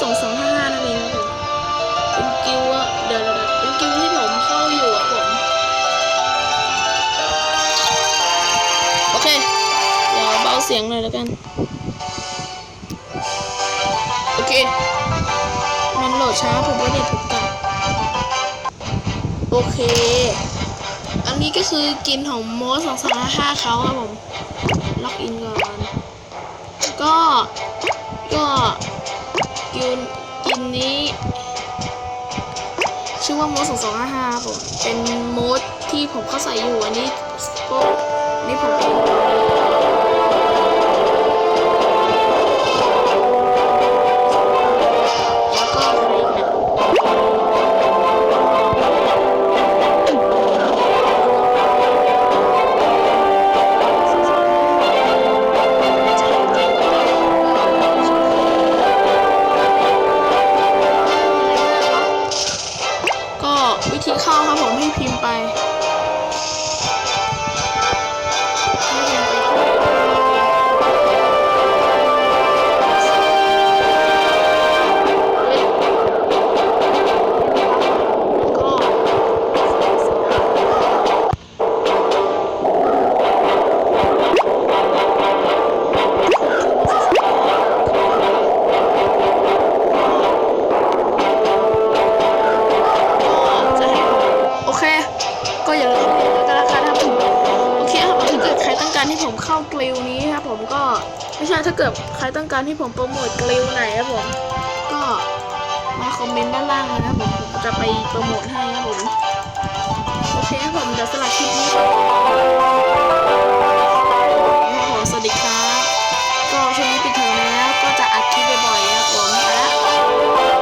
สองสองห้าห้านั่นเองครับผมเป็นกิวอะเดี๋ยวเดี๋ยวเป็นกิวที่ผมเข้าอยู่อะผมโอเค เดี๋ยวเบาเสียงหน่อยแล้วกัน โอเค มันโหลดช้าผมก็เน็ตถูกกันโอเค อันนี้ก็คือกินของโมสองสองห้าเขาครับผม ล็อกอินก่อน ก็ ก็กินกินนี้ ชื่อว่าโมดสองสองห้าห้าผม เป็นโมดที่ผมเข้าใส่อยู่ อันนี้พวกอันนี้ผมเอง ที่ข้าวครับผมให้พิมพ์ไป ก็อย่าลืมกดไลค์กันแล้วกันครับผมโอเคครับผมถ้าเกิดใครต้องการที่ผมเข้ากลิวนี้ครับผมก็ไม่ใช่ถ้าเกิดใครต้องการที่ผมโปรโมทกลิวไหนครับผมก็มาคอมเมนต์ด้านล่างเลยนะครับผมผมจะไปโปรโมทให้ครับผมโอเคครับผมเดี๋ยวสลับคลิปนี้ครับผมสวัสดีครับก็ช่วงนี้ปิดเทอมแล้วก็จะอัดคลิปบ่อยๆ